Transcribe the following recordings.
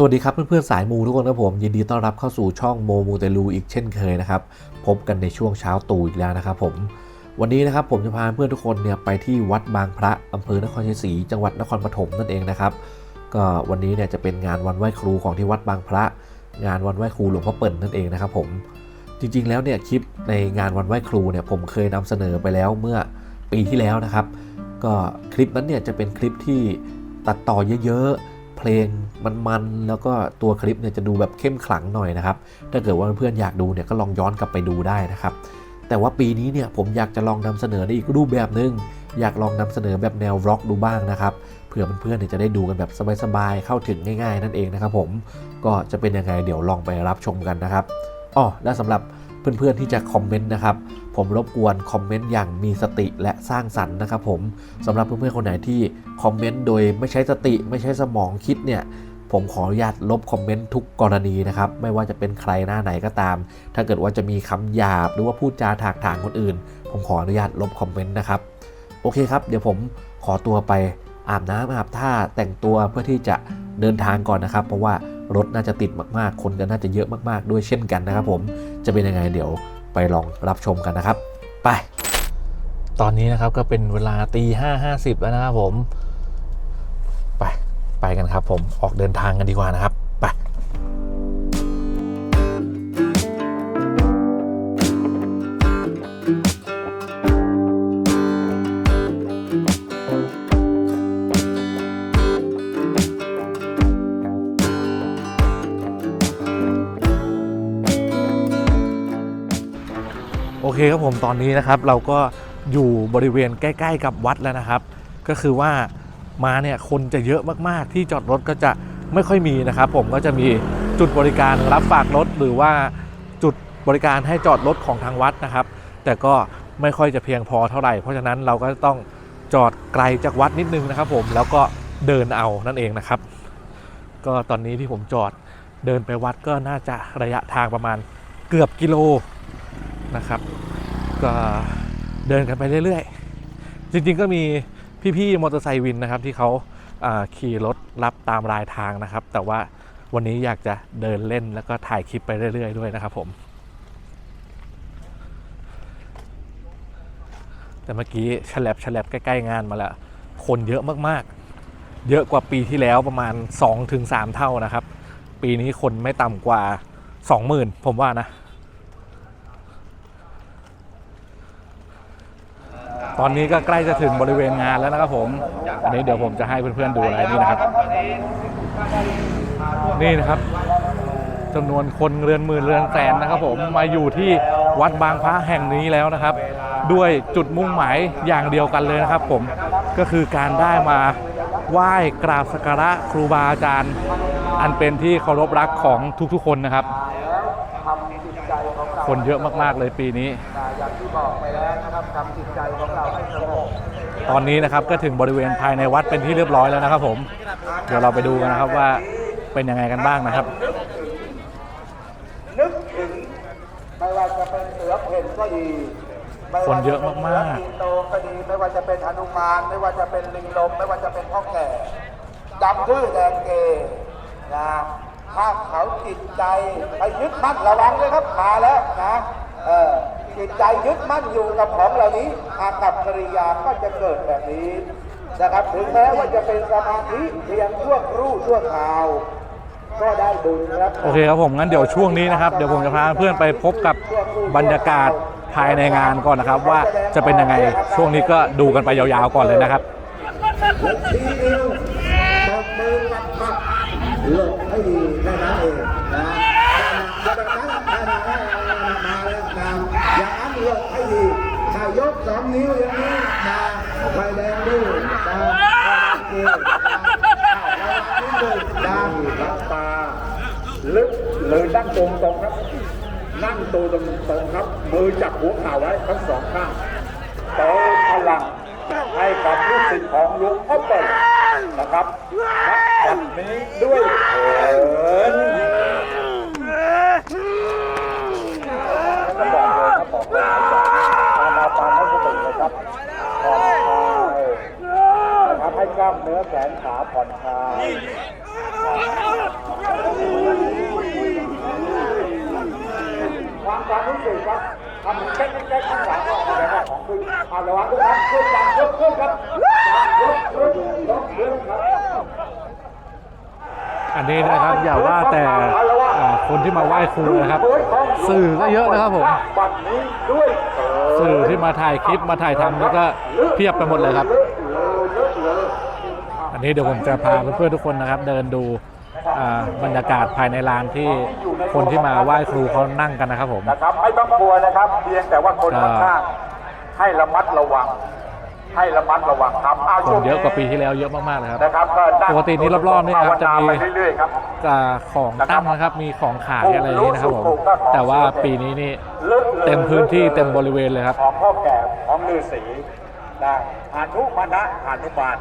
สวัสดีครับเพื่อนๆสายมูทุกคนครับผมยินดีต้อนรับเข้าสู่ช่องโมมูเตลูอีกเช่นเคยนะครับพบกันในช่วงเช้าตู่อีกแล้วนะครับผมวันนี้นะครับผมจะพาเพื่อนทุกคนเนี่ยไปที่วัดบางพระอำเภอนครชัยศรีจังหวัดนครปฐมนั่นเองนะครับก็วันนี้เนี่ยจะเป็นงานวันไหว้ครูของที่วัดบางพระ งานวันไหว้ครูหลวงพ่อเปิ่นนั่นเองนะครับผมจริงๆแล้วเนี่ยคลิปในงานวันไหว้ครูเนี่ยผมเคยนำเสนอไปแล้วเมื่อปีที่แล้วนะครับ ก็คลิปนั้นเนี่ยจะเป็นคลิปที่ตัดต่อเยอะๆ เพลงมันๆแล้วก็ตัวคลิปเนี่ยจะดูแบบเข้มขลังหน่อยนะครับ ถ้าเกิดว่าเพื่อนๆอยากดูเนี่ยก็ลองย้อนกลับไปดูได้นะครับ แต่ว่าปีนี้เนี่ยผมอยากจะลองนำเสนอในอีกรูปแบบหนึง อยากลองนำเสนอแบบแนวร็อกดูบ้างนะครับเผื่อเพื่อนๆเนี่ยจะได้ดูกันแบบสบายๆเข้าถึงง่ายๆ นั่นเองนะครับผม ก็จะเป็นยังไงเดี๋ยวลองไปรับชมกันนะครับอ๋อและสำหรับ เพื่อนๆที่จะคอมเมนต์นะครับ ผมรบกวนคอมเมนต์อย่างมีสติและสร้างสรรค์นะครับผมสำหรับเพื่อนๆคนไหนที่คอมเมนต์โดยไม่ใช้สติไม่ใช้สมองคิดเนี่ยผมขออนุญาตลบคอมเมนต์ทุกกรณีนะครับ ไม่ว่าจะเป็นใครหน้าไหนก็ตาม ถ้าเกิดว่าจะมีคำหยาบหรือว่าพูดจาถากถางคนอื่น ผมขออนุญาตลบคอมเมนต์นะครับ โอเคครับ เดี๋ยวผมขอตัวไปอาบน้ำอาบท่าแต่งตัวเพื่อที่จะเดินทางก่อนนะครับ เพราะว่า รถน่าจะติดมากๆ คนก็น่าจะเยอะมากๆ ด้วยเช่นกันนะครับผมจะเป็นยังไงเดี๋ยวไปลองรับชมกันนะครับ ไป ตอนนี้นะครับก็เป็นเวลาตีห้าห้าสิบแล้วนะครับผม ไปไปกันครับผมออกเดินทางกันดีกว่านะครับ เคครับผมตอนนี้นะครับ เราก็อยู่บริเวณใกล้ ๆ กับวัดแล้วนะครับ ก็คือว่ามาเนี่ยคนจะเยอะมากๆ ที่จอดรถก็จะไม่ค่อยมีนะครับ ผมก็จะมีจุดบริการรับฝากรถหรือว่าจุดบริการให้จอดรถของทางวัดนะครับ แต่ก็ไม่ค่อยจะเพียงพอเท่าไหร่ เพราะฉะนั้นเราก็ต้องจอดไกลจากวัดนิดนึงนะครับ ผมแล้วก็เดินเอานั่นเองนะครับ ก็ตอนนี้ที่ผมจอดเดินไปวัดก็น่าจะระยะทางประมาณเกือบกิโลนะครับ ก็เดินกันไปเรื่อยๆ จริงๆก็มีพี่ๆมอเตอร์ไซค์วินนะครับ ที่เขาาขี่รถรับตามรายทางนะครับ แต่ว่าวันนี้อยากจะเดินเล่นแล้วก็ถ่ายคลิปไปเรื่อยๆ ด้วยนะครับผม แต่เมื่อกี้ฉลับฉลับใกล้ๆงานมาแล้ว คนเยอะมากๆ เยอะกว่าปีที่แล้วประมาณ 2-3 เท่านะครับ ปีนี้คนไม่ต่ำกว่า 20,000 ผมว่านะ ตอนนี้ก็ใกล้จะถึงบริเวณงานแล้วนะครับผมอันนี้เดี๋ยวผมจะให้เพื่อนๆดูอะไรนี่นะครับ นี่นะครับจำนวนคนเรือนหมื่นเรือนแสนนะครับผมมาอยู่ที่วัดบางพระแห่งนี้แล้วนะครับ ด้วยจุดมุ่งหมายอย่างเดียวกันเลยนะครับ ผมก็คือการได้มาไหว้กราบสักการะครูบาอาจารย์ อันเป็นที่เคารพรักของทุกๆคนนะครับ คนเยอะมากๆเลยปีนี้ บอกไปแล้วนะครับทำจิตใจของเราให้สงบตอนนี้นะครับก็ถึงบริเวณภายในวัดเป็นที่เรียบร้อยแล้วนะครับ ผม เดี๋ยวเราไปดูกันนะครับว่าเป็นยังไงกันบ้างนะครับ นึกถึงไม่ว่าจะเป็นเสือเพ่นก็ดีไม่ว่าคนเยอะมากๆจเป็นเสือสิงโตก็ดีไม่ว่าจะเป็นหนุมานไม่ว่าจะเป็นลิงลม ไม่ว่าจะเป็นพ่อแก่จำชื่อแดงเกนะถ้าเขาจิตใจไปยึดมั่นระวังเลยครับมาแล้วนะเออ จิตใจยึดมั่นอยู่กับของเหล่านี้อากับกิริยาก็จะเกิดแบบนี้นะครับถึงแม้ว่าจะเป็นสมาธิเพียงชั่วครู่ชั่วคราวก็ได้บุญครับโอเคครับผมงั้นเดี๋ยวช่วงนี้นะครับเดี๋ยวผมจะพาเพื่อนไปพบกับบรรยากาศภายในงานก่อนนะครับ ว่าจะเป็นยังไงช่วงนี้ก็ดูกันไปยาวๆก่อนเลยนะครับทีเดียวตบมือปับปับหลบให้ดีแค่นั้นเองนะอย่าแบบนั้นมาแล้วนะอย่างนั้นหลบให้ดีถ้ายกสองนิ้วอย่างนี้นะไฟแดงดูนะโอเคนะรับตา ลึก เลยนั่งตรงตรงครับ นั่งตัวตรงตรงครับ มือจับหัวเข่าไว้ทั้งสองข้างเติมพลังให้กับลูกศิษย์ของหลวงพ่อเปิดนะครับณบัดนี้ด้วยเถินก็บอกเลยครับบอกเลยตามมาตามให้สติเลยครับผ่อนคลายนะครับให้กล้ามเนื้อแขนขาผ่อนคลาย ความความรู้สึกครับทำเหมือนแก๊กแก๊กข้างหลังก็แสดงว่าของขึ้นเอาระวังด้วยครับขึ้นดังยกขึ้นครับยกขึ้นยกขึ้นครับอันนี้นะครับอย่าว่าแต่คนที่มาไหว้ครูนะครับ สื่อก็เยอะนะครับผมสื่อที่มาถ่ายคลิปมาถ่ายทำแล้วก็เพียบไปหมดเลยครับ อันนี้เดี๋ยวผมจะพาเพื่อนๆทุกคนนะครับ เดินดู บรรยากาศภายในลานที่คนที่มาไหว้ครูเขานั่งกันนะครับผมนะครับไม่ต้องกลัวนะครับเพียงแต่ว่าคนข้างๆให้ระมัดระวัง ให้ระมัดระวังครับอ้าวคนเยอะกว่าปีที่แล้วเยอะมากๆเลยครับนะครับก็นั่งปกตินี่รอบๆนี่นะครับจะมีภาวนาไปเรื่อยๆครับอ่าของตั้งนะครับ มีของขายอะไรอย่างนี้นะครับผมแต่ว่าปีนี้นี่ลึกลยเต็มพื้นที่เต็มบริเวณเลยครับของพ่อแก่ของฤาษีนะหานุมานะหานุบาล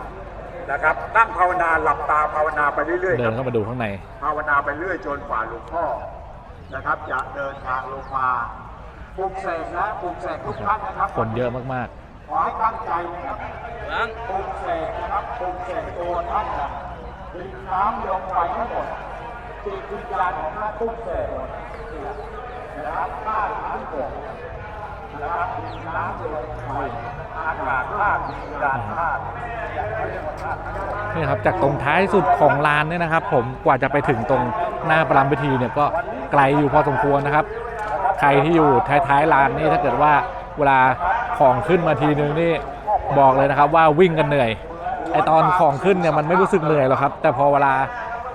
นะครับนั่งภาวนาหลับตาภาวนาไปเรื่อยๆเดิครันบเข้ามาดูข้างใน ภาวนาไปเรื่อยจนฝ่าหลวงพ่อนะครับ จะเดินทางลงมาปลุกเสกนะปลุกเสกทุกท่านนะครับคนเยอะมากขอให้ตั้งใจนะครับปลุกเสกนะครับปลุกเสกตัวท่านนะดินน้ำลงไปทั้งหมดจิตวิญญาณของท่านปลุกเสกนะครับธาตุทั้งหมดนะครับดินน้ำลงไป นี่ครับจากตรงท้ายสุดของลานเนี่ยนะครับ ผมกว่าจะไปถึงตรงหน้าประรำพิธีเนี่ยก็ไกลอยู่พอสมควรนะครับ ใครที่อยู่ท้ายๆลานนี่ถ้าเกิดว่าเวลาของขึ้นมาทีนึงนี่บอกเลยนะครับว่าวิ่งกันเหนื่อยไอตอนของขึ้นเนี่ยมันไม่รู้สึกเหนื่อยหรอกครับ แต่พอเวลา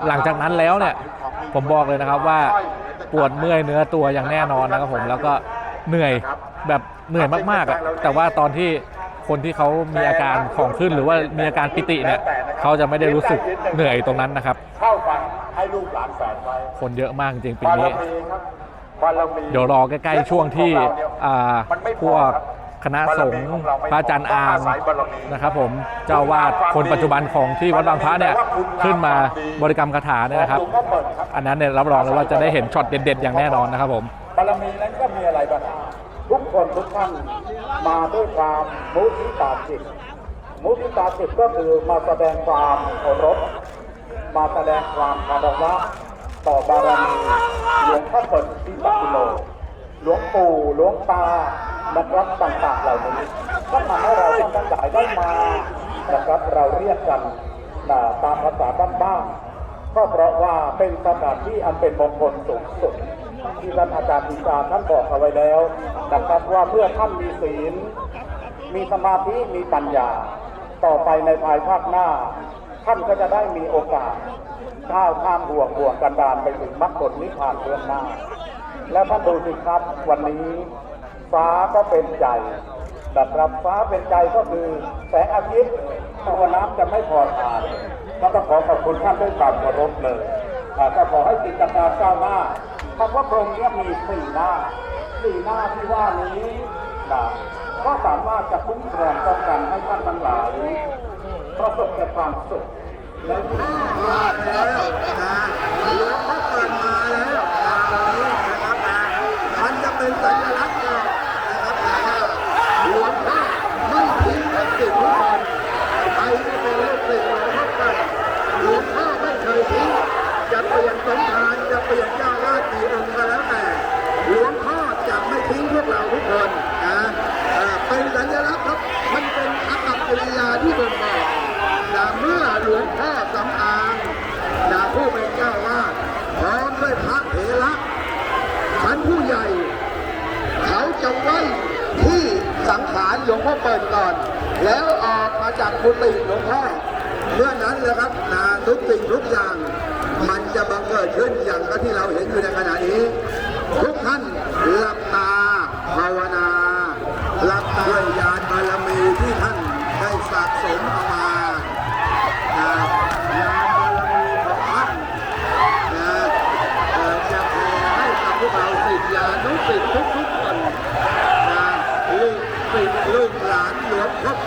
หลังจากนั้นแล้วเนี่ยผมบอกเลยนะครับว่าปวดเมื่อยเนื้อตัวอย่างแน่นอนนะครับผมแล้วก็เหนื่อย แบบเหนื่อยมากๆอะแต่ว่าตอนที่คนที่เขามีอาการของขึ้นหรือว่ามีอาการปิติเนี่ยเขาจะไม่ได้รู้สึกเหนื่อยตรงนั้นนะครับ เข้าฝันให้ลูกหลานแฝดไว้คนเยอะมากจริงปีบารนี้ มีครับบารมีเดี๋ยวรอใกล้ๆช่วงที่อ่าพวกคณะสงฆ์พระอาจารย์อามนะครับผมเจ้าวาดคนปัจจุบันของที่วัดบางพระเนี่ยขึ้นมาบริกรรมคาถาเนี่ยนะครับ หลวงพ่อเปิดครับอันนั้นเนี่ยรับรองเลยว่าจะได้เห็นช็อตเด็ดๆอย่างแน่นอนนะครับผม บารมีนั้นก็มีอะไรบ้างทุก คนทุกท่านมาด้วยความมุทิตาจิต มุทิตาจิตก็คือมาแสดงความเคารพมาแสดงความคารวะต่อบารมีหลวงพ่อเปิดที่ปักิโลหลวงปู่หลวงตานะครับต่างๆเหล่านี้ก็ทำให้เราทั้งหลายได้มานะครับเราเรียกกันตามภาษาบ้านๆก็เพราะว่าเป็นสถานที่อันเป็นมงคลสูงสุด ที่ท่านอาจารย์ปีชาท่านบอกเอาไว้แล้วนะครับว่าเมื่อท่านมีศีล มีสมาธิมีปัญญา ต่อไปในภายภาคหน้า ท่านก็จะได้มีโอกาสก้าวข้ามห่วงห่วงกันดานไปถึงมรรคผลนิพพานเบื้องหน้า แล้วท่านดูสิครับวันนี้ฟ้าก็เป็นใจนะครับฟ้าเป็นใจก็คือแสงอาทิตย์ตัวน้ำจะไม่พอทานก็ต้องขอขอบคุณท่านด้วยความเคารพเลยก็ขอให้กิจการก้าวหน้า คำว่าพรหมเนี่ยมีสี่หน้าสี่หน้าที่ว่านี้นะก็สามารถจะคุ้มครองป้องกันให้ท่านทั้งหลายประสบแต่ความสุขและมาแล้วนะหลวงพ่อเปิดมาแล้วตรงนี้นะครับนะมันจะเป็นสัญลักษณ์นะครับนะหลวงพ่อไม่ทิ้งลูกศิษย์ทุกคนใครที่เป็นลูกศิษย์หลวงพ่อเปิดหลวงพ่อไม่เคยทิ้งจะเปลี่ยนสมภารจะเปลี่ยนเจ้าวาดกี่องค์ก็แล้วแต่ หลวงพ่อจะไม่ทิ้งพวกเราทุกคนนะเอ่อเป็นสัญลักษณ์ครับ มันเป็นอากับกิริยาที่บ่งบอกนะเมื่อหลวงพ่อสำอางนะผู้เป็นเจ้าวาดพร้อมด้วยพระเถระชั้นผู้ใหญ่ เขาจะไว้ที่สังขารหลวงพ่อ เปิดก่อน แล้วออกมาจากกุฏิหลวงพ่อเมื่อนั้นนะครับนาทุกสิ่งทุกอย่าง มันจะบังเกิดขึ้นอย่างที่เราเห็นอยู่ในขณะนี้ ทุกท่านหลับตาภาวนาหลับตาด้วยญาณบารมีที่ท่านได้สะสมเอา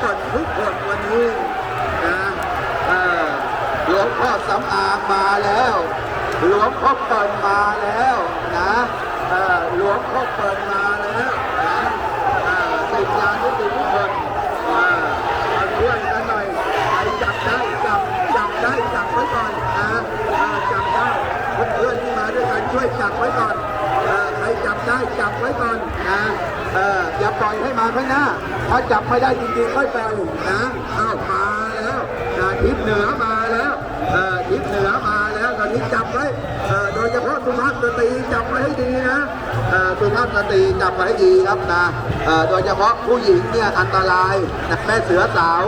คนทุกคนวันนี้นะหลวงพ่อสำอางมาแล้ว หลวงพ่อเปิดมาแล้วนะหลวงพ่อเปิดมาแล้วนะสิบล้านทุกคนมาช่วยกันหน่อยใครจับได้จับจับได้จับไว้ก่อนนะจับได้เพื่อนที่มาด้วยกันช่วยจับไว้ก่อนใครจับได้จับไว้ก่อนนะ เอออย่าปล่อยให้มาข้างหน้า ถ้าจับไม่ได้จริงๆค่อยแปลอยนะอ้าวมาแล้วนะทิศเหนือมาแล้วเออทิศเหนือมาแล้วตอนนี้จับไว้เออโดยเฉพาะสุภาพสตรีจับไว้ให้ดีนะเออสุภาพสตรีจับไว้ให้ดีครับนะเออโดยเฉพาะผู้หญิงเนี่ยอันตรายนะแม่เสือสาว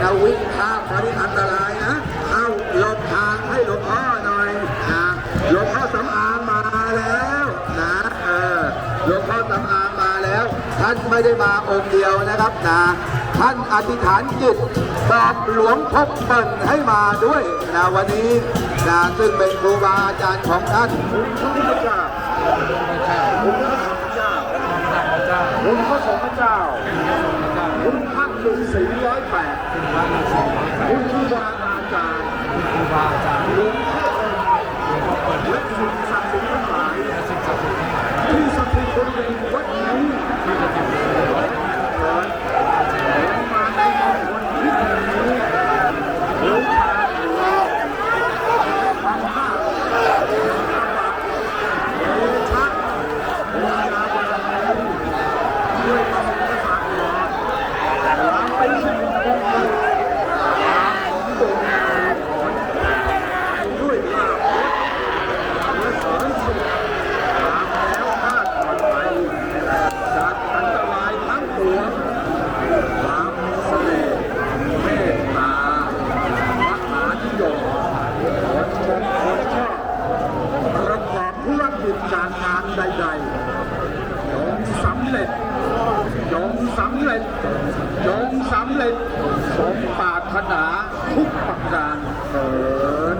นะวิ่งข้ามมาที่อันตราย แล้ว ท่านไม่ได้มาองค์เดียวนะครับนะท่านอธิษฐานจิตบอกหลวงพ่อเปิ่นให้มาด้วยนะวันนี้นะซึ่งเป็นครูบาอาจารย์ของท่านคุณพระพุทธเจ้าคุณพระธรรมเจ้าคุณพระสงฆ์เจ้าคุณพระฤาษีร้อยแปดคุณครูบาอาจารย์หลวงพ่อเปิ่นและสิ่งศักดิ์สิทธิ์ทั้งหลายที่สถิตบริเวณวัดนี้ ด้วยลาภและสอนสุขตามแล้วคาดปลอดภัยจากอันตรายทั้งปวงความมีเสน่ห์เมตตามหานิยมคนชมคนชอบประกอบธุร การงานใดๆจงสำเร็จจงสำเร็จจงสำเร็จสมปรารถนาทุกประการเถิด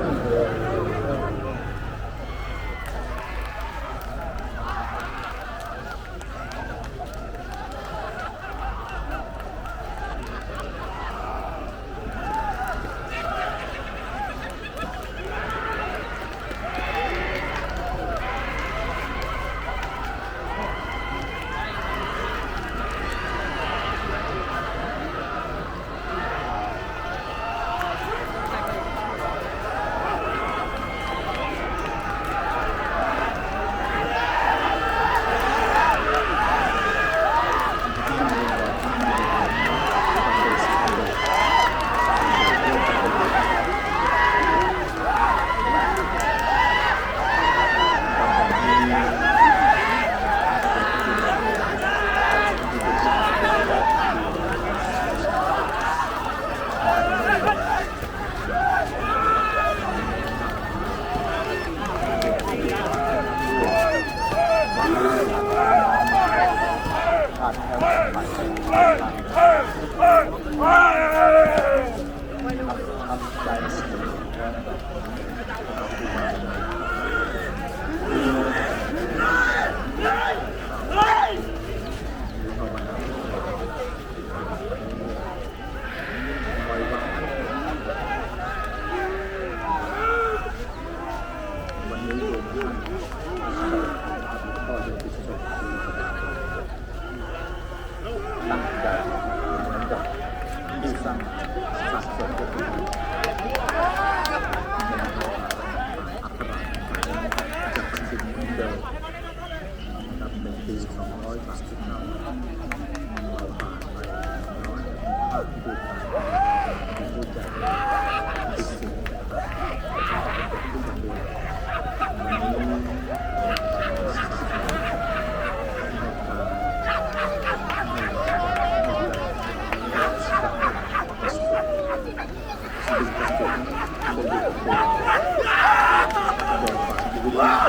ตั้งใจ Ah!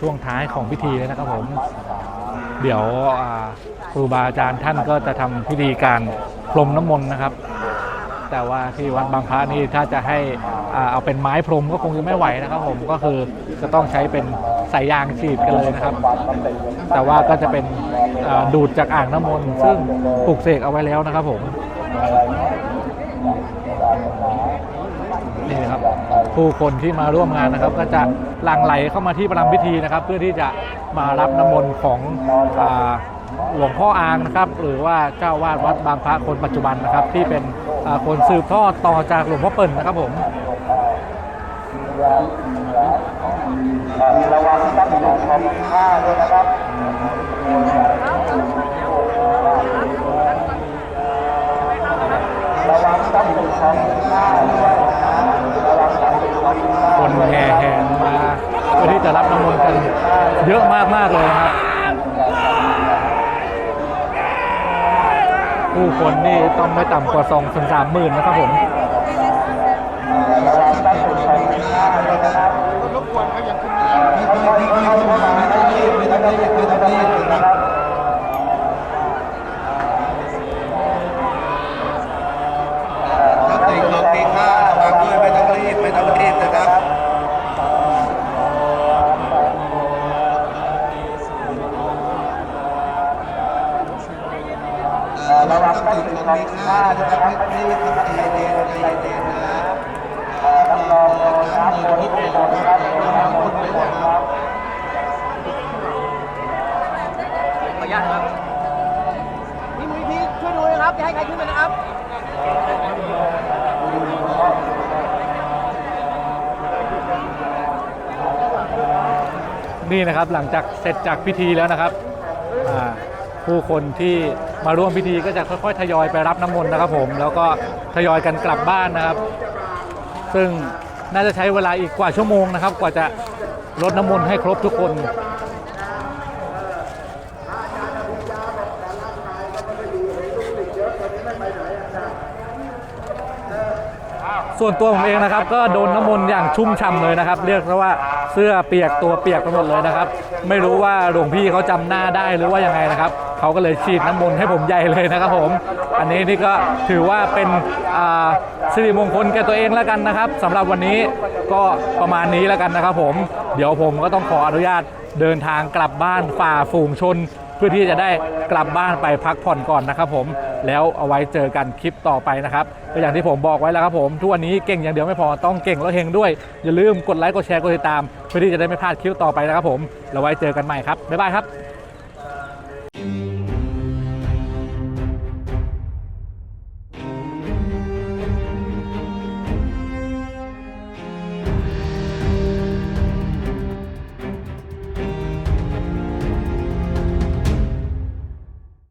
ช่วงท้ายของพิธีเลยนะครับผม เดี๋ยวครูบาอาจารย์ท่านก็จะทำพิธีการพรมน้ำมนต์นะครับ แต่ว่าที่วัดบางพระนี่ถ้าจะให้อเอาเป็นไม้พรมก็คงจะไม่ไหวนะครับผมก็คือจะต้องใช้เป็นสายยางฉีดกันเลยนะครับ แต่ว่าก็จะเป็นดูดจากอ่างน้ำมนต์ซึ่งปลูกเสกเอาไว้แล้วนะครับผม นี่นะครับ ผู้คนที่มาร่วมงานนะครับ ก็จะหลั่งไหลเข้ามาที่ประรำพิธีนะครับ เพื่อที่จะมารับน้ำมนต์ของอหลวงพ่ออางนะครับ หรือว่าเจ้าวาดวัดบางพระคนปัจจุบันนะครับ ที่เป็นคนสืบทอดต่อจากหลวงพ่อเปิ่นนะครับผมระวังตั้งของของข้าด้วยนะครับ อะมากๆเลยครับผู้คนนี่ต้องไม่ต่ำกว่า2ถึง3หมื่นนะครับผม ระวังตั้งของข้านะครับไม่รีบไม่ต้องรีบใจเย็นนะรับรองน้ำมนต์ทุกคนครับน้ำมนต์ทุกคนครับขออนุญาตครับพี่มูลนิธิช่วยดูนะครับอย่าให้ใครขึ้นเลยนะครับนี่นะครับหลังจากเสร็จจากพิธีแล้วนะครับผู้คนที่ มาร่วมพิธีก็จะค่อยๆทยอยไปรับน้ำมนต์นะครับผม แล้วก็ทยอยกันกลับบ้านนะครับ ซึ่งน่าจะใช้เวลาอีกกว่าชั่วโมงนะครับ กว่าจะรดน้ำมนต์ให้ครบทุกคนส่วนตัวผมเองนะครับก็โดนน้ำมนต์อย่างชุ่มฉ่ำเลยนะครับ เรียกได้ว่าเสื้อเปียกตัวเปียกไปหมดเลยนะครับ ไม่รู้ว่าหลวงพี่เขาจำหน้าได้หรือว่ายังไงนะครับ เขาก็เลยฉีดน้ำมนต์ให้ผมใหญ่เลยนะครับผม อันนี้นี่ก็ถือว่าเป็นสิริมงคลแก่ตัวเองแล้วกันนะครับสำหรับวันนี้ก็ประมาณนี้แล้วกันนะครับผม เดี๋ยวผมก็ต้องขออนุญาตเดินทางกลับบ้านฝ่าฝูงชน เพื่อที่จะได้กลับบ้านไปพักผ่อนก่อนนะครับผมแล้วเอาไว้เจอกันคลิปต่อไปนะครับก็อย่างที่ผมบอกไว้แล้วครับผมทุกวันนี้เก่งอย่างเดียวไม่พอต้องเก่งแล้วเฮงด้วยอย่าลืมกดไลค์กดแชร์กดติดตาม เพื่อที่จะได้ไม่พลาดคลิปต่อไปนะครับผมแล้วไว้เจอกันใหม่ครับบ๊ายบายครับ